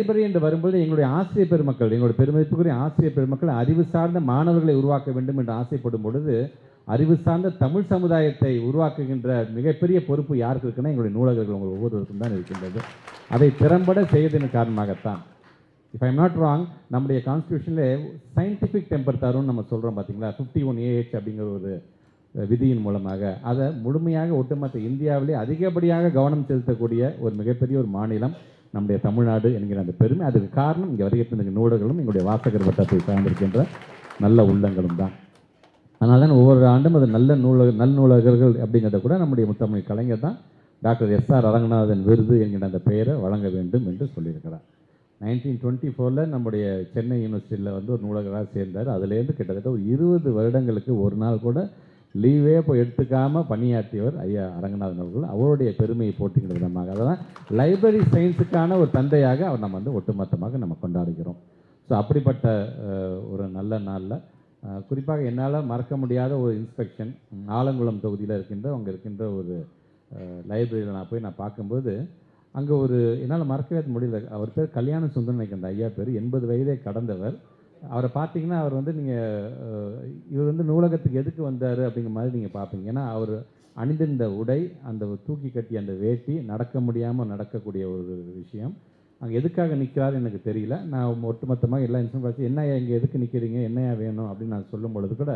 Library என்று வரும்போது எங்களுடைய ஆசிரியர் பெருமக்கள் எங்களுடைய பெருமதிப்புக்குரிய ஆசிரியர் பெருமக்கள் அறிவு சார்ந்த மாணவர்களை உருவாக்க வேண்டும் என்று ஆசைப்படும் பொழுது அறிவு சார்ந்த தமிழ் சமுதாயத்தை உருவாக்குகின்ற மிகப்பெரிய பொறுப்பு யாருக்கு இருக்குன்னா எங்களுடைய நூலகர்கள் உங்கள் ஒவ்வொருவருக்கும் தான் இருக்கின்றது. அதை திறம்பட செய்ததன் காரணமாகத்தான். இஃப் ஐம் நாட் ராங் நம்முடைய கான்ஸ்டியூஷனில் சயின்டிஃபிக் டெம்பர் தரும்னு நம்ம சொல்கிறோம் பார்த்தீங்களா ஃபிஃப்டி ஒன் ஏஹெச் அப்படிங்கிற ஒரு விதியின் மூலமாக. அதை முழுமையாக ஒட்டுமொத்த இந்தியாவிலே அதிகப்படியாக கவனம் செலுத்தக்கூடிய ஒரு மிகப்பெரிய ஒரு மாநிலம் நம்முடைய தமிழ்நாடு என்கிற அந்த பெருமை அதுக்கு காரணம் இங்கே வருகின்ற நூலர்களும் எங்களுடைய வாசகர் வட்டத்தை சார்ந்திருக்கின்ற நல்ல உள்ளங்களும் தான். அதனால தான் ஒவ்வொரு ஆண்டும் அது நல்ல நூலக நல் நூலகர்கள் அப்படிங்கிறத கூட நம்முடைய முத்தமிழ் கலைஞர் தான் டாக்டர் எஸ் ஆர் அரங்கநாதன் விருது என்கிற அந்த பெயரை வழங்க வேண்டும் என்று சொல்லியிருக்கிறார். நைன்டீன் டுவெண்ட்டி ஃபோரில் நம்முடைய சென்னை யூனிவர்சிட்டியில் வந்து ஒரு நூலகராக சேர்ந்தார். அதுலேருந்து கிட்டத்தட்ட ஒரு இருபது வருடங்களுக்கு ஒரு நாள் கூட லீவே போய் எடுத்துக்காமல் பணியாற்றியவர் ஐயா அரங்கநாதன் அவர்கள். அவருடைய பெருமையை போட்டுக்கிற விதமாக. அதெல்லாம் லைப்ரரி சயின்ஸுக்கான ஒரு தந்தையாக அவர் நம்ம வந்து ஒட்டுமொத்தமாக நம்ம கொண்டாடுகிறோம். ஸோ அப்படிப்பட்ட ஒரு நல்ல நாளில் குறிப்பாக என்னால் மறக்க முடியாத ஒரு இன்ஸ்பெக்ஷன் ஆலங்குளம் தொகுதியில் இருக்கின்ற அங்கே இருக்கின்ற ஒரு லைப்ரரியில் நான் போய் நான் பார்க்கும்போது அங்கே ஒரு என்னால் மறக்கவே முடியல. அவர் பேர் கல்யாண சுந்தரன் நினைக்கிற அந்த ஐயா பேர். எண்பது வயதே கடந்தவர். அவரை பார்த்தீங்கன்னா அவர் வந்து நீங்கள் இவர் வந்து நூலகத்துக்கு எதுக்கு வந்தார் அப்படிங்கிற மாதிரி நீங்கள் பார்ப்பீங்க. ஏன்னா அவர் அணிந்திருந்த உடை அந்த தூக்கி கட்டிய அந்த வேட்டி நடக்க முடியாமல் நடக்கக்கூடிய ஒரு விஷயம். அங்கே எதுக்காக நிற்கிறார் எனக்கு தெரியல. நான் ஒட்டுமொத்தமாக எல்லா இன்ஸ்டன் பார்த்து என்னையா இங்கே எதுக்கு நிற்கிறீங்க என்னையா வேணும்? அப்படின்னு நான் சொல்லும் பொழுது கூட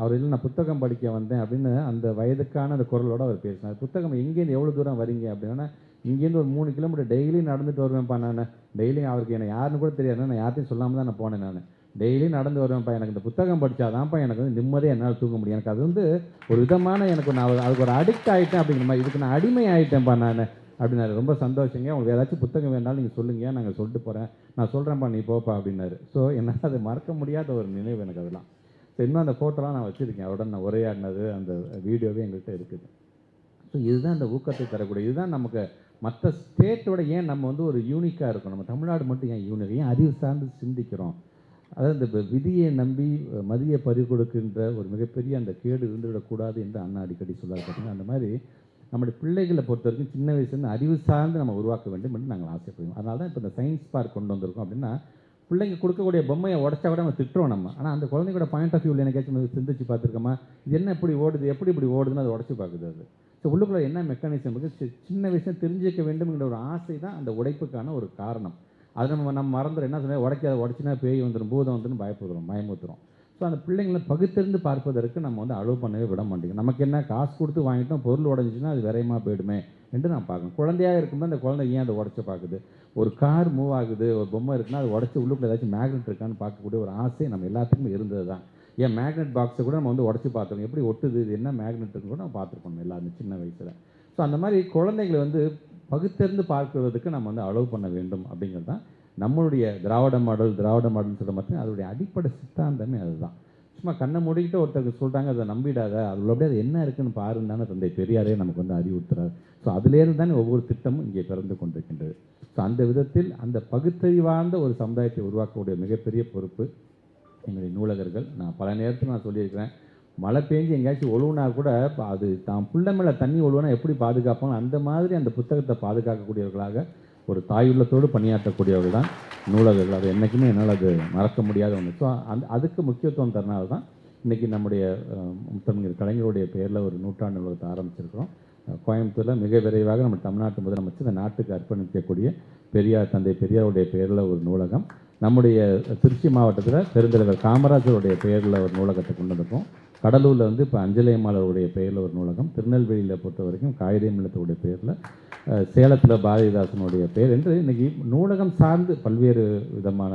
அவர் இல்லை நான் புத்தகம் படிக்க வந்தேன் அப்படின்னு அந்த வயதுக்கான அந்த குரலோடு அவர் பேசினார். புத்தகம் எங்கேருந்து எவ்வளோ தூரம் வரீங்க? அப்படின்னா இங்கேருந்து ஒரு மூணு கிலோமீட்டர் டெய்லி நடந்துட்டு வருவேன்ப்பா நான். டெய்லி அவருக்கு என்னை யாருன்னு கூட தெரியாது. நான் யார்த்தையும் சொல்லாமல் தான் நான் போனேன் நான். டெய்லி நடந்து வருவேன்ப்பா. எனக்கு இந்த புத்தகம் படித்தாதான்ப்பா எனக்கு வந்து நிம்மதியாக என்னால் தூங்க முடியும். எனக்கு அது வந்து ஒரு விதமான எனக்கு நான் அதுக்கு ஒரு அடிக்ட் ஆகிட்டேன் அப்படிங்கிற மாதிரி. இதுக்கு நான் அடிமை ஆகிட்டேன்ப்பா நான். அப்படின்னாரு. ரொம்ப சந்தோஷங்க. உங்களுக்கு ஏதாச்சும் புத்தகம் வேணாலும் நீங்கள் சொல்லுங்க. நாங்கள் சொல்லிட்டு போகிறேன் நான் சொல்கிறேன்ப்பா நீ போப்பா அப்படின்னாரு. ஸோ என்னால் அது மறக்க முடியாத ஒரு நினைவு எனக்கு அதெல்லாம். ஸோ இன்னும் அந்த ஃபோட்டோலாம் நான் வச்சுருக்கேன். அவருடன் நான் உரையாடினது அந்த வீடியோவே எங்கள்கிட்ட இருக்குது. ஸோ இதுதான் அந்த ஊக்கத்தை தரக்கூடிய இதுதான் நமக்கு மற்ற ஸ்டேட்டோட ஏன் நம்ம வந்து ஒரு யூனிக்காக இருக்கும் நம்ம தமிழ்நாடு மட்டும் ஏன் யூனிக் ஏன் அறிவு சார்ந்து சிந்திக்கிறோம்? அதாவது இந்த விதியை நம்பி மதிய மதியை பறி கொடுக்கின்ற ஒரு மிகப்பெரிய அந்த கேடு இருந்துவிடக்கூடாது என்று அண்ணா அடிக்கடி சொல்லார் பார்த்தீங்கன்னா அந்த மாதிரி நம்முடைய பிள்ளைகளை பொறுத்த வரைக்கும் சின்ன வயசுலேருந்து அறிவு சார்ந்து நம்ம உருவாக்க வேண்டும் என்று நாங்கள் ஆசைப்படுவோம் அதனால தான் இப்போ இந்த சயின்ஸ் பார்க் கொண்டு வந்திருக்கோம் அப்படின்னா பிள்ளைங்க கொடுக்கக்கூடிய பொம்மையை உடச்சா கூட நம்ம திட்டுறோம் நம்ம. ஆனால் அந்த குழந்தைங்களோட பாயிண்ட் ஆஃப் வியூவில் எனக்காச்சும் சிந்திச்சு பார்த்துருக்கோமா? இது என்ன இப்படி ஓடுது? எப்படி இப்படி ஓடுதுன்னு அதை உடச்சி பார்க்குது அது. ஸோ உள்ளுக்குள்ள என்ன மெக்கானிசம் இருக்குது சின்ன விஷயம் தெரிஞ்சிக்க வேண்டும்ங்கிற ஒரு ஆசை தான் அந்த உடைப்புக்கான ஒரு காரணம். அது நம்ம நம்ம மறந்துடும் என்ன சொன்னால் உடைக்காத உடச்சினா பேய் வந்துடும் பூதம் வந்துடும் பயப்படுறோம் பயமுத்துறோம் ஸோ அந்த பிள்ளைங்களை பகுத்தறிந்து பார்ப்பதற்கு நம்ம வந்து அலோவ் பண்ணவே விட மாட்டேங்குது. நமக்கு என்ன? காசு கொடுத்து வாங்கிட்டோம் பொருள் உடஞ்சிச்சுன்னா அது விரையமாக போயிடுமே என்று நான் பார்க்கணும். குழந்தையாக இருக்கும்போது அந்த குழந்தை ஏன் அதை உடச்சி பார்க்குது? ஒரு கார் மூவ் ஆகுது ஒரு பொம்மை இருக்குன்னா அது உடச்சி உள்ளுக்குள்ள ஏதாச்சும் மேக்னெட் இருக்கான்னு பார்க்கக்கூடிய ஒரு ஆசை நம்ம எல்லாத்துக்குமே இருந்தது தான் ஏன் மேக்னெட் பாக்ஸை கூட நம்ம வந்து உடச்சி பார்த்துருக்கோம் எப்படி ஒட்டுது இது என்ன மேக்னெட்டுன்னு கூட நம்ம பார்த்துருக்கோம் எல்லாருமே சின்ன வயசில். ஸோ அந்த மாதிரி குழந்தைகளை வந்து பகுத்தறிந்து பார்க்குறதுக்கு நம்ம வந்து அலோவ் பண்ண வேண்டும் அப்படிங்கிறது தான் நம்மளுடைய திராவிட மாடல் திராவிட மாடல்னு சொல்ல மாட்டேன் அதோடைய அடிப்படை சித்தாந்தமே அதுதான். சும்மா கண்ணை மூடிக்கிட்டு ஒருத்தருக்கு சொல்கிறாங்க அதை நம்பிடாத அது அப்படியே அது என்ன இருக்குன்னு பாருன்னு தானே தந்தை பெரியாரே நமக்கு வந்து அறிவுறுத்துறாரு. ஸோ அதுலேருந்து தானே ஒவ்வொரு திட்டமும் இங்கே பிறந்து கொண்டிருக்கின்றது. ஸோ அந்த விதத்தில் அந்த பகுத்தறிவார்ந்த ஒரு சமுதாயத்தை உருவாக்கக்கூடிய மிகப்பெரிய பொறுப்பு எங்களுடைய நூலகர்கள் நான் பல நேரத்தில் நான் சொல்லியிருக்கிறேன். மழை பெஞ்சு எங்கேயாச்சும் ஒழுவுனா கூட அது தான் பிள்ளை மேலே தண்ணி ஒழுவுனா எப்படி பாதுகாப்பாங்க? அந்த மாதிரி அந்த புத்தகத்தை பாதுகாக்கக்கூடியவர்களாக ஒரு தாயுள்ளத்தோடு பணியாற்றக்கூடியவர்கள் தான் நூலகர்கள். அது என்றைக்குமே என்னால் அது மறக்க முடியாத ஒன்று ஸோ அந்த அதுக்கு முக்கியத்துவம் தரனால தான் இன்றைக்கி நம்முடைய முத்தமிழர் கலைஞருடைய பேரில் ஒரு நூற்றாண்டு நூலகத்தை ஆரம்பிச்சிருக்கிறோம். கோயம்புத்தூரில் மிக விரைவாக நம்ம தமிழ்நாட்டு முதலமைச்சர் இந்த நாட்டுக்கு அர்ப்பணிக்கக்கூடிய பெரியார் தந்தை பெரியாருடைய பேரில் ஒரு நூலகம். நம்முடைய திருச்சி மாவட்டத்தில் பெருந்தலைவர் காமராஜருடைய பெயரில் ஒரு நூலகத்தை கொண்டு வந்திருக்கோம். கடலூரில் வந்து இப்போ அஞ்சலியம்மாளருடைய பெயரில் ஒரு நூலகம் திருநெல்வேலியில் பொறுத்த வரைக்கும் காகிதே மில்லத்துடைய பேரில் சேலத்தில் பாரதிதாசனுடைய பெயர் என்று இன்றைக்கி நூலகம் சார்ந்து பல்வேறு விதமான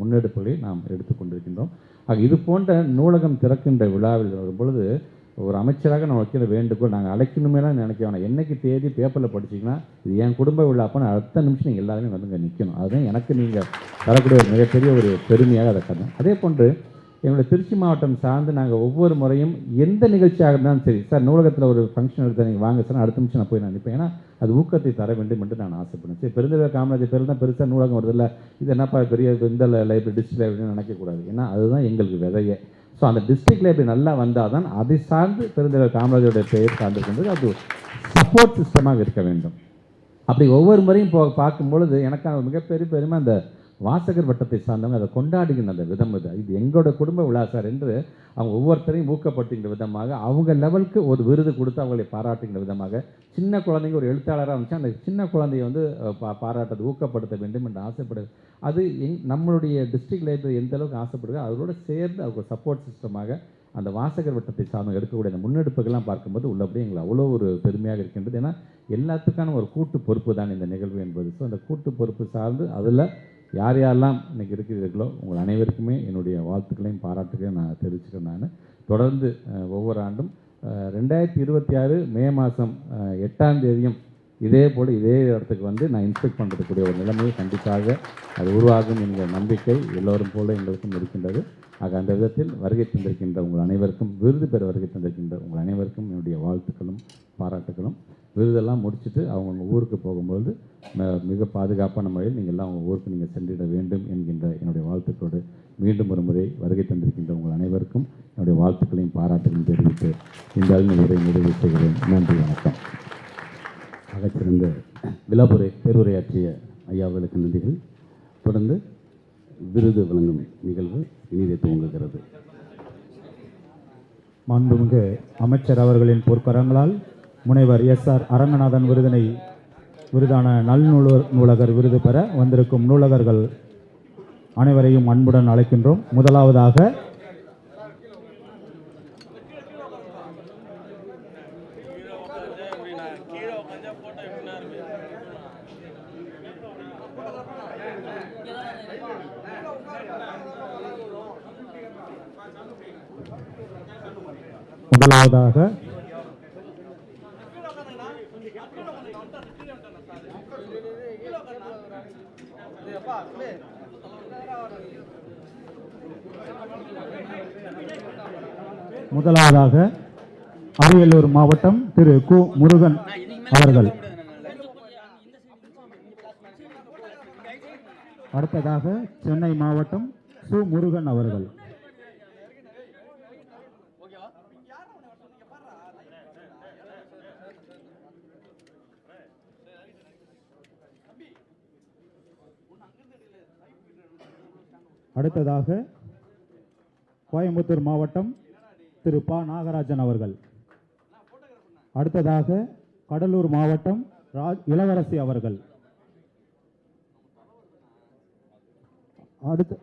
முன்னெடுப்புகளை நாம் எடுத்துக்கொண்டிருக்கின்றோம். ஆக இது போன்ற நூலகம் திறக்கின்ற விழாவில் வரும் பொழுது ஒரு அமைச்சராக நான் வைக்கிற வேண்டுகோள் நாங்கள் அழைக்கணுமேலாம் நினைக்க வேணாம். என்னைக்கு தேதி பேப்பரில் படிச்சிங்கன்னா இது என் குடும்ப விழாப்பான்னு அப்போ அடுத்த நிமிஷம் நீங்கள் எல்லாருமே வந்து இங்கே நிற்கணும் அதுதான் எனக்கு நீங்கள் தரக்கூடிய ஒரு மிகப்பெரிய ஒரு பெருமையாக அதை கருந்தேன் அதே போன்று எங்களுடைய திருச்சி மாவட்டம் சார்ந்து நாங்கள் ஒவ்வொரு முறையும் எந்த நிகழ்ச்சியாக இருந்தாலும் சரி சார் நூலகத்தில் ஒரு ஃபங்க்ஷன் எடுத்து நீங்கள் வாங்க சார் அடுத்த நிமிஷம் நான் போய் நான் நிற்பேன் ஏன்னா அது ஊக்கத்தை தர வேண்டும் என்று நான் ஆசைப்படுறேன். சரி பெருந்தலைவர் காமராஜர் பேர் தான் பெருசாக நூலகம் வருதில்ல இது என்னப்பா பெரிய இந்த லைப்ரரி டிஸ்ட்ரிக்ட் லைப்ரரின்னு நினைக்கக்கூடாது. ஏன்னா அதுதான் எங்களுக்கு விதையை. ஸோ அந்த டிஸ்ட்ரிக்ட் லைப்ரரி நல்லா வந்தால் தான் அதை சார்ந்து பெருந்தலைவர் காமராஜருடைய பெயர் சார்ந்திருக்கின்றது அது சப்போர்ட் சிஸ்டமாக இருக்க வேண்டும். அப்படி ஒவ்வொரு முறையும் போ பார்க்கும்பொழுது எனக்கான மிகப்பெரிய பெருமை அந்த வாசகர் வட்டத்தை சார்ந்தவங்க அதை கொண்டாடுகின்ற அந்த விதம் இது. இது எங்களோட குடும்ப விழா சார் என்று அவங்க ஒவ்வொருத்தரையும் ஊக்கப்படுத்துகின்ற விதமாக அவங்க லெவலுக்கு ஒரு விருது கொடுத்து அவங்களை பாராட்டுகின்ற விதமாக சின்ன குழந்தைங்க ஒரு எழுத்தாளராக இருந்துச்சு அந்த சின்ன குழந்தைய வந்து பா பாராட்டது ஊக்கப்படுத்த வேண்டும் என்று ஆசைப்படுது. அது எங் நம்மளுடைய டிஸ்ட்ரிக்ட் லைப்ரரி எந்த அளவுக்கு ஆசைப்படுதோ அதோட சேர்ந்து அவங்க சப்போர்ட் சிஸ்டமாக அந்த வாசகர் வட்டத்தை சார்ந்த எடுக்கக்கூடிய அந்த முன்னெடுப்புகள்லாம் பார்க்கும்போது உள்ளபடியே எங்களை அவ்வளோ ஒரு பெருமையாக இருக்கின்றது. ஏன்னா எல்லாத்துக்கான ஒரு கூட்டு பொறுப்பு தான் இந்த நிகழ்வு என்பது. ஸோ அந்த கூட்டு பொறுப்பு சார்ந்து அதில் யார் யாரெல்லாம் இன்றைக்கி இருக்கிறீர்களோ உங்கள் அனைவருக்குமே என்னுடைய வாழ்த்துக்களையும் பாராட்டுகளையும் நான் தெரிவிச்சுக்கிறேன் நான். தொடர்ந்து ஒவ்வொரு ஆண்டும் ரெண்டாயிரத்தி இருபத்தி ஆறு மே மாதம் எட்டாம் தேதியும் இதே போல் இதே இடத்துக்கு வந்து நான் இன்ஸ்பெக்ட் பண்ணுறதுக்கூடிய ஒரு நிலைமையை கண்டிப்பாக அது உருவாகும் என்கிற நம்பிக்கை எல்லோரும் போல எங்களுக்கும் இருக்கின்றது. ஆக அந்த விதத்தில் வருகை தந்திருக்கின்ற உங்கள் அனைவருக்கும் விருது பெற வருகை தந்திருக்கின்ற உங்கள் அனைவருக்கும் என்னுடைய வாழ்த்துக்களும் பாராட்டுகளும் விருதெல்லாம் முடிச்சுட்டு அவங்கவுங்க ஊருக்கு போகும்பொழுது மிக பாதுகாப்பான முறையில் நீங்கள் எல்லாம் அவங்க ஊருக்கு நீங்கள் சென்றிட வேண்டும் என்கின்ற என்னுடைய வாழ்த்துக்களோடு மீண்டும் ஒரு முறை வருகை தந்திருக்கின்ற உங்கள் அனைவருக்கும் என்னுடைய வாழ்த்துக்களையும் பாராட்டுகளையும் தெரிவித்து இந்த உரை நிறைவு செய்கிறேன் நன்றி வணக்கம். அகச்சிறந்த விழாபுரை பேருரையாற்றிய ஐயா அவர்களுக்கு நன்றிகள். தொடர்ந்து விருது வழங்கும் நிகழ்வு இனிதே துவங்குகிறது. மாண்புமிகு அமைச்சர் அவர்களின் பொற்கரங்களால் முனைவர் எஸ் ஆர் அரங்கநாதன் விருதினை விருதான நல்நூலு நூலகர் விருது பெற வந்திருக்கும் நூலகர்கள் அனைவரையும் அன்புடன் அழைக்கின்றோம். முதலாவதாக முதலாவதாக முதலாவதாக அரியலூர் மாவட்டம் திரு கு. முருகன் அவர்கள். அடுத்ததாக சென்னை மாவட்டம் சு. முருகன் அவர்கள். அடுத்ததாக கோயம்புத்தூர் மாவட்டம் திரு பா. நாகராஜன் அவர்கள். அடுத்ததாக கடலூர் மாவட்டம் ராஜ் இளவரசி அவர்கள். அடுத்த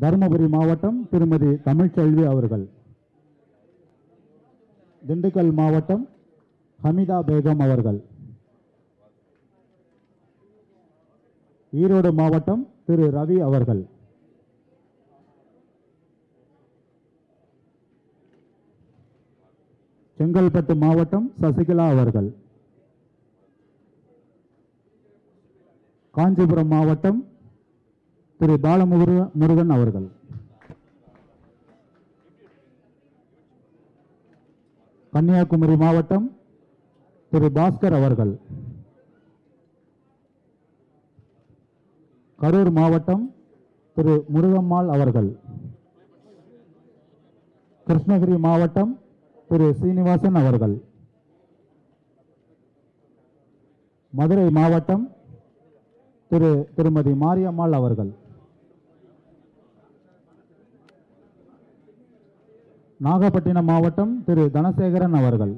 தருமபுரி மாவட்டம் திருமதி தமிழ்ச்செல்வி அவர்கள். திண்டுக்கல் மாவட்டம் ஹமிதா பேகம் அவர்கள். ஈரோடு மாவட்டம் திரு. ரவி அவர்கள். செங்கல்பட்டு மாவட்டம் சசிகலா அவர்கள். காஞ்சிபுரம் மாவட்டம் திரு பாலமுருக முருகன் அவர்கள். கன்னியாகுமரி மாவட்டம் திரு பாஸ்கர் அவர்கள். கரூர் மாவட்டம் திரு முருகம்மாள் அவர்கள். கிருஷ்ணகிரி மாவட்டம் திரு சீனிவாசன் அவர்கள். மதுரை மாவட்டம் திரு திருமதி மாரியம்மாள் அவர்கள். நாகப்பட்டினம் மாவட்டம் திரு தனசேகரன் அவர்கள்.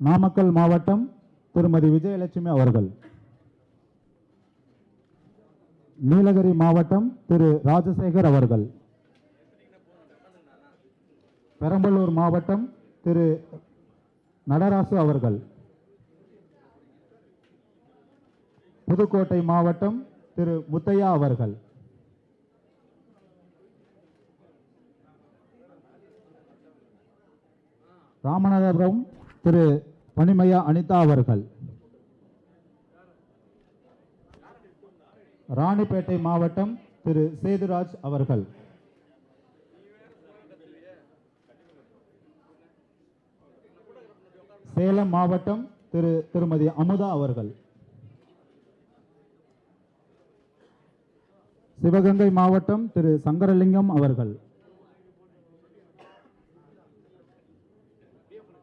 நாமக்கல் மாவட்டம் திருமதி விஜயலட்சுமி அவர்கள். நீலகிரி மாவட்டம் திரு ராஜசேகர் அவர்கள். பெரம்பலூர் மாவட்டம் திரு நடராசு அவர்கள். புதுக்கோட்டை மாவட்டம் திரு முத்தையா அவர்கள். ராமநாதபுரம் திரு பனிமையா அனிதா அவர்கள். ராணிப்பேட்டை மாவட்டம் திரு சேதுராஜ் அவர்கள். சேலம் மாவட்டம் திரு திருமதி அமுதா அவர்கள். சிவகங்கை மாவட்டம் திரு சங்கரலிங்கம் அவர்கள்.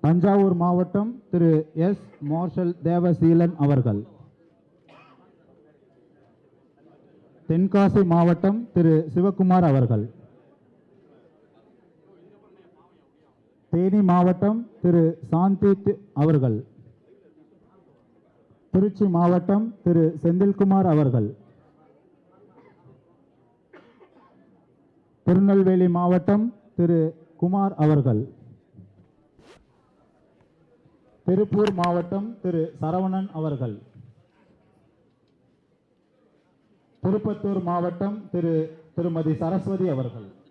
தஞ்சாவூர் மாவட்டம் திரு எஸ் மார்ஷல் தேவசீலன் அவர்கள். தென்காசி மாவட்டம் திரு சிவகுமார் அவர்கள். தேனி மாவட்டம் திரு சாந்தித் அவர்கள். திருச்சி மாவட்டம் திரு செந்தில்குமார் அவர்கள். திருநெல்வேலி மாவட்டம் திரு குமார் அவர்கள். திருப்பூர் மாவட்டம் திரு சரவணன் அவர்கள். திருப்பத்தூர் மாவட்டம் திரு திருமதி சரஸ்வதி அவர்கள்.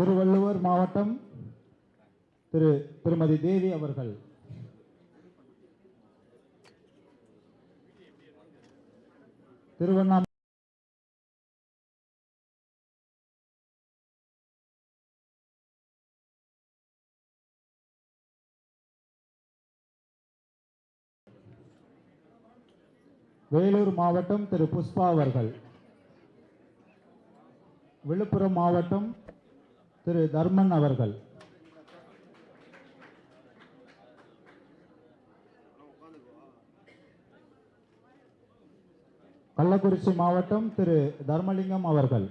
திருவள்ளுவர் மாவட்டம் திரு திருமதி தேவி அவர்கள். திருவண்ணாமலை வேலூர் மாவட்டம் திரு புஷ்பா அவர்கள். விழுப்புரம் மாவட்டம் திரு தர்மன் அவர்கள். கள்ளக்குறிச்சி மாவட்டம் திரு தர்மலிங்கம் அவர்கள்.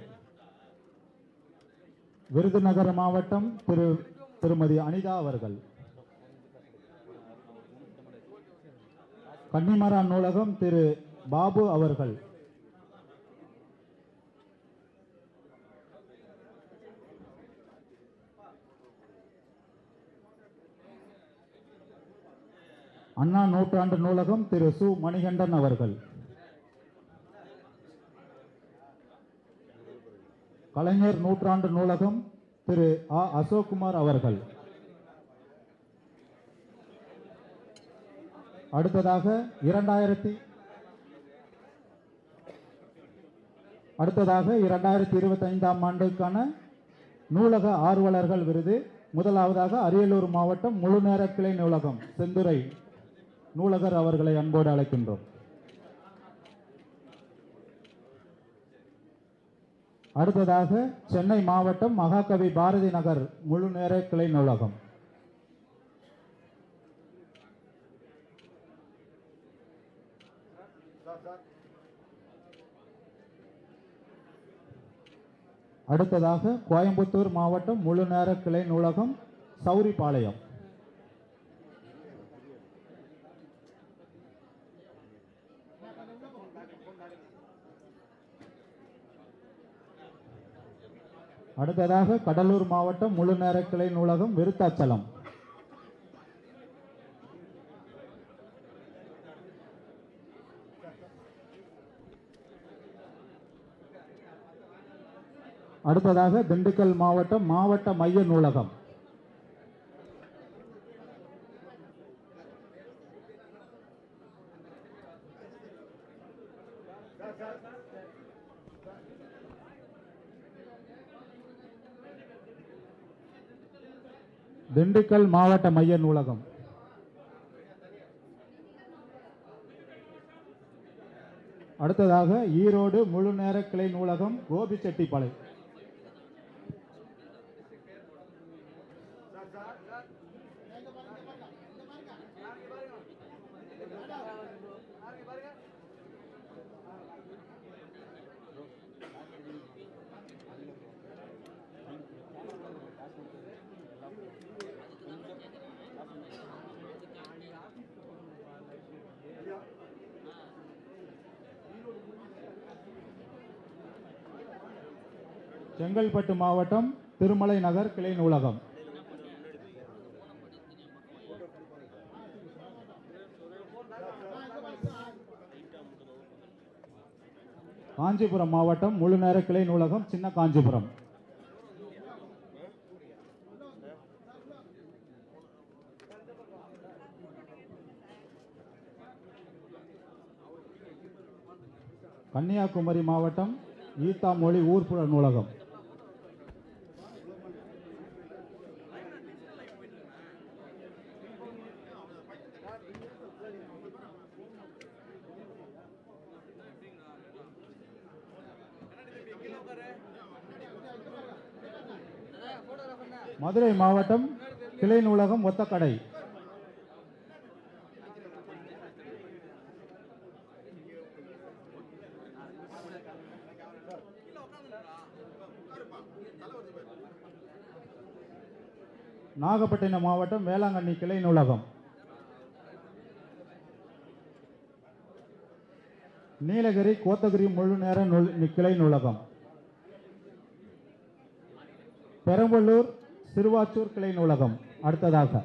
விருதுநகர் மாவட்டம் திரு திருமதி அனிதா அவர்கள். கன்னிமரா நூலகம் திரு பாபு அவர்கள். அண்ணா நூற்றாண்டு நூலகம் திரு சு. மணிகண்டன் அவர்கள். கலைஞர் நூற்றாண்டு நூலகம் திரு. ஆ. அசோக்குமார் அவர்கள். அடுத்ததாக இரண்டாயிரத்தி அடுத்ததாக இரண்டாயிரத்தி இருபத்தி ஐந்தாம் ஆண்டுக்கான நூலக ஆர்வலர்கள் விருது. முதலாவதாக அரியலூர் மாவட்டம் முழுநேர கிளை நூலகம் செந்துரை நூலகர் அவர்களை அன்போடு அழைக்கின்றோம். அடுத்ததாக சென்னை மாவட்டம் மகாகவி பாரதி நகர் முழுநேர கிளை நூலகம். அடுத்ததாக கோயம்புத்தூர் மாவட்டம் முழு நேர கிளை நூலகம் சௌரிபாளையம். அடுத்ததாக கடலூர் மாவட்டம் முழு கிளை நூலகம் விருத்தாச்சலம். அடுத்ததாக திண்டுக்கல் மாவட்டம் மாவட்ட மைய நூலகம். திண்டுக்கல் மாவட்ட மைய நூலகம். அடுத்ததாக ஈரோடு முழுநேர கிளை நூலகம் கோபிச்செட்டிப்பாளையம். செங்கல்பட்டு மாவட்டம் திருமலை நகர் கிளை நூலகம். காஞ்சிபுரம் மாவட்டம் முழுநேர கிளை நூலகம் சின்ன காஞ்சிபுரம். கன்னியாகுமரி மாவட்டம் ஈத்தா மொழி ஊர்ப்புற நூலகம். மதுரை மாவட்டம் கிளை நூலகம் ஒத்தக்கடை. நாகப்பட்டினம் மாவட்டம் வேளாங்கண்ணி கிளை நூலகம். நீலகிரி கோத்தகிரி முழு நேர நூல் கிளை நூலகம். பெரம்பலூர் திருவாச்சூர் கிளை நூலகம் அடுத்ததாக.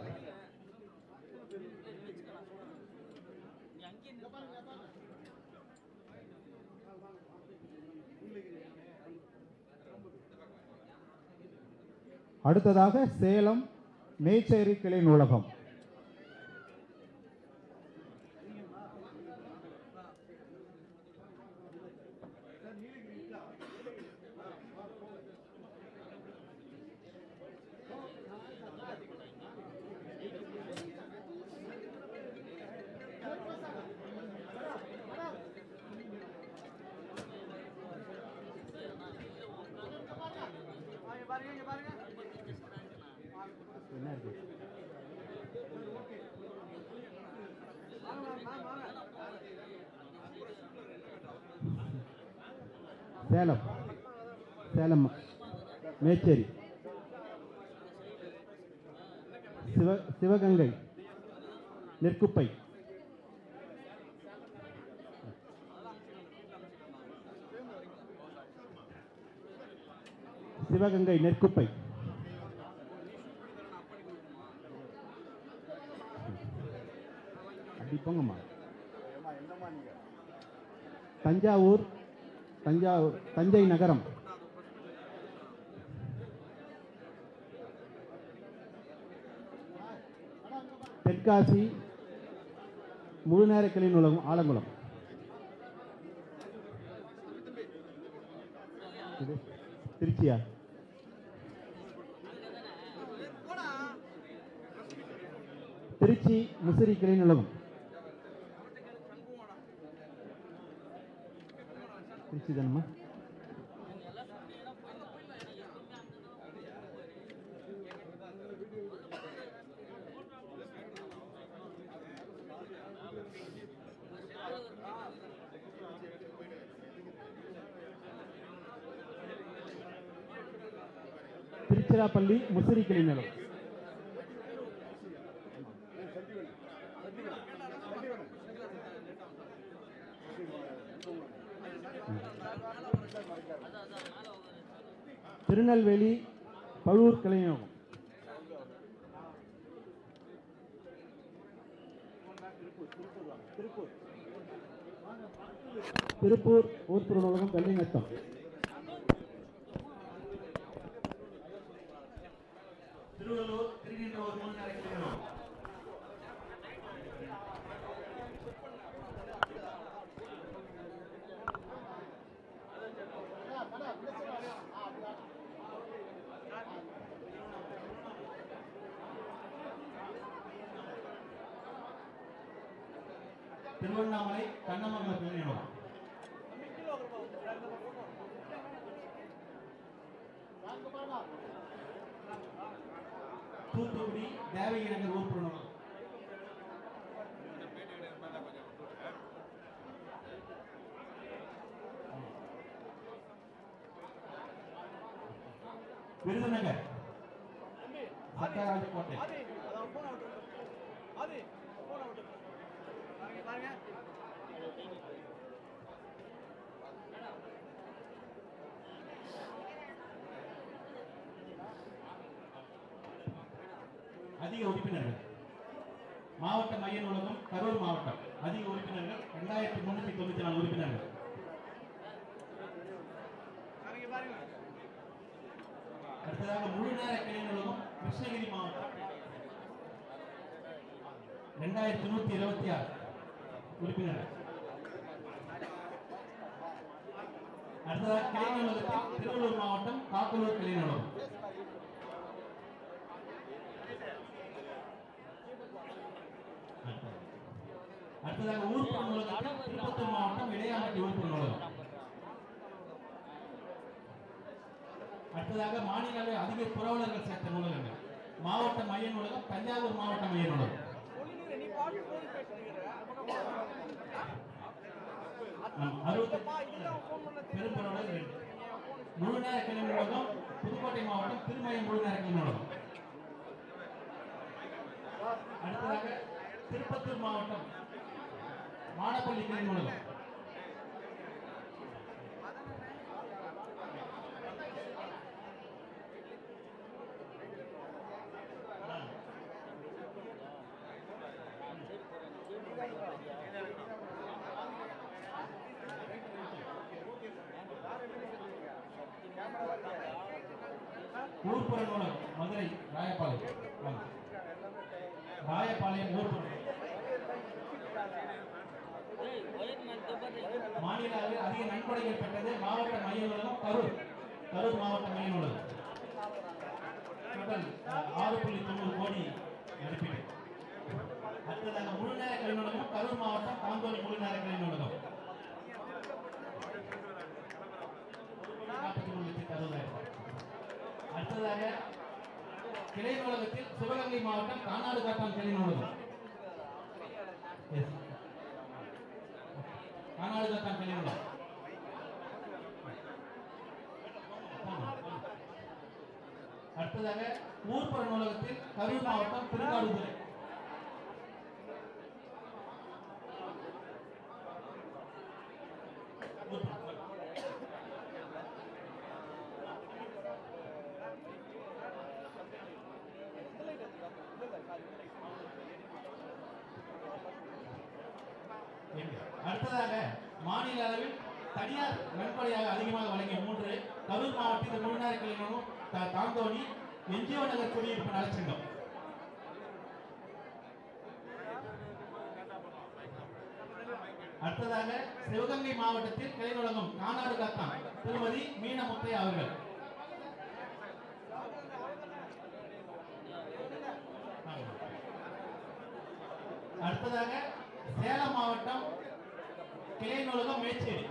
அடுத்ததாக சேலம் மேச்சேரி கிளை நூலகம் சேலம். சேலம் மேச்சேரி. சிவ சிவகங்கை நெற்குப்பை. சிவகங்கை நெற்குப்பை. அப்படி போங்கம்மா. தஞ்சாவூர் தஞ்சாவூர் தஞ்சை நகரம். தெற்காசி முழுநேர கிளை நூலகம் ஆலங்குளம். திருச்சியா? திருச்சி முசிறி கிளை நூலகம் திருச்சி தானம்மா திருச்சிராப்பள்ளி முசிறி திருநெல்வேலி பழுவூர் கிளையகம் திருப்பூர். ஊர் நூலகம் கல்வி நத்தம் விருதுநகர் சக்கராஜ் கோட்டை அதிக உறுப்பினர்கள். மாவட்ட மைய நூலகம் கரூர் மாவட்டம். அதிக உறுப்பினர்கள் ரெண்டாயிரத்தி முன்னூத்தி தொண்ணூத்தி நாலு உறுப்பினர்கள். அடுத்ததாக முழு நேர கிருஷ்ணகிரி மாவட்டம். ரெண்டாயிரத்தி நூத்தி இருபத்தி ஆறு உறுப்பினர். அடுத்ததாக கிளைநலகத்தில் திருவள்ளூர் மாவட்டம் காக்கலூர் கிளைநலம் அடுத்ததாக ஊர்ப்புற நூலகத்தில் திருப்பத்தூர் மாவட்டம் இடையாமட்டி ஊர்ப்புற நூலகம் அடுத்ததாக மாநில அளவில் அதிக புரவலர்கள் சேர்த்த நூலகங்கள். மாவட்ட மைய நூலகம் தஞ்சாவூர் மாவட்ட மைய நூலகம். ஆமா, முழு நேர கல்வி நூலகம் புதுக்கோட்டை மாவட்டம் திருமயம் முழு நேர கல்வி நூலகம். அடுத்ததாக திருப்பத்தூர் மாவட்டம் மாடப்பள்ளி கல்வி நூலகம். ஊர்ப்புற நூலகம் மதுரை ராயப்பாளையம் ராயப்பாளையம் ஊர்ப்புற மாநில அளவில் அதிக நன்கொடைகள் பெற்றது மாவட்ட மைய நூலகம் கரூர். கரூர் மாவட்ட மைய நூலகம் ஆறு புள்ளி தொண்ணூறு கோடி மதிப்பீடு அடுத்ததாக முழு நேர கல்வி நூலகம் கரூர் மாவட்டம் தாந்தோணி முழு நேர கல்வி நூலகம் நாற்பத்தி மூணு லட்சத்தி அறுபதாயிரம் ரூபாய். அடுத்ததாக கிளை நூலகத்தில் சிவகங்கை மாவட்டம் கானாடு காத்தான் கிளை நூலகம் Yes. காத்தான் கிளை நூலகம் அடுத்ததாக ஊர்புற நூலகத்தில் கரூர் மாவட்டம் திருக்காடுதுறை கரூர் மாவட்டத்தில் முழுநேர தாந்தோணி என்ஜிஓ நகர் குடியிருப்பு நலச்சங்கம். அடுத்ததாக சிவகங்கை மாவட்டத்தில் கிளைநூலகம் நூலகம் கானாடு காத்தான் திருமதி மீனமுத்தை அவர்கள். அடுத்ததாக சேலம் மாவட்டம் கிளை நூலகம் மேச்சேரி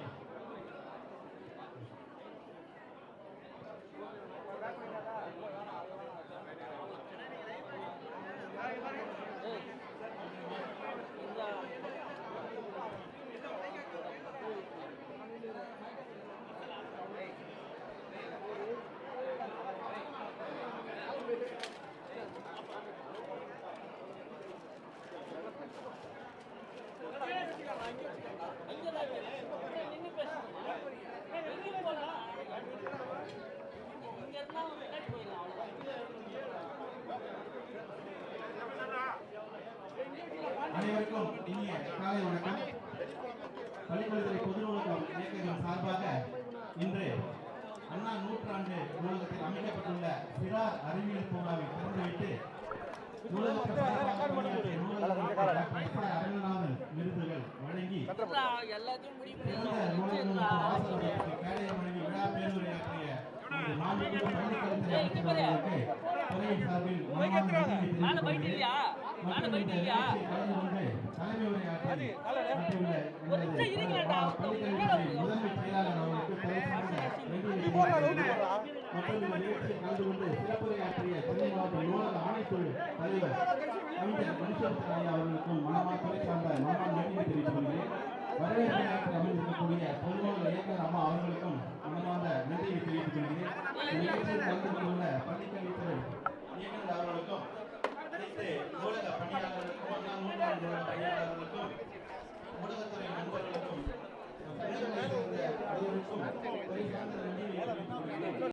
அனைவருக்கும் இனிய காலை வணக்கம் பள்ளிக்கல்வித்துறை பொது நூலகம் இயக்கங்கள் சார்பாக இன்று அண்ணா நூற்றாண்டு நூலகத்தில் அமைக்கப்பட்டுள்ள சிறார் அறிவியல் பூங்காவை திறந்துவிட்டு நூலகத்தில் சிறப்பாக பணியாற்றிய நூலகர் டாக்டர் எஸ். ஆர். அரங்கநாதன் விருதுகள் வழங்கி எல்லாத்தையும் முடிவு சிறந்த நூலகம் மற்றும் ஆசிரியர்களுக்கு கேடய வழங்கி விழா பேருரையாற்றிய நமது மாண்புமிகு துறையின் சார்பில் இல்லையா இல்லையா தலைமை உரையாற்றி முதன்மை செயலாளர் அவர்களுக்கு மற்றும் நிகழ்ச்சியில் கலந்து கொண்டு சிறப்புரையாற்றிய சென்னை மாவட்ட நூலக ஆணைக்குழு தலைவர் ஐயா அவர்களுக்கும் மனமா துறை சார்ந்த மனமா நன்றியை தெரிவித்துக் கொள்கிறேன் வரவேற்பு அமைந்திருக்கக்கூடிய பொதுநூல் இயக்குநர் அம்மா அவர்களுக்கும் மனமார்ந்த நன்றியை தெரிவித்துக் கொள்கிறேன் நிகழ்ச்சியில் கலந்து கொண்டுள்ள பள்ளிக்கல்வித்துறை இயக்குநர் அவர்களுக்கும் நூலக பணியாளர்களுக்கும் நூலக பணியாளர்களுக்கும் ஊடகத்துறை நண்பர்களுக்கும்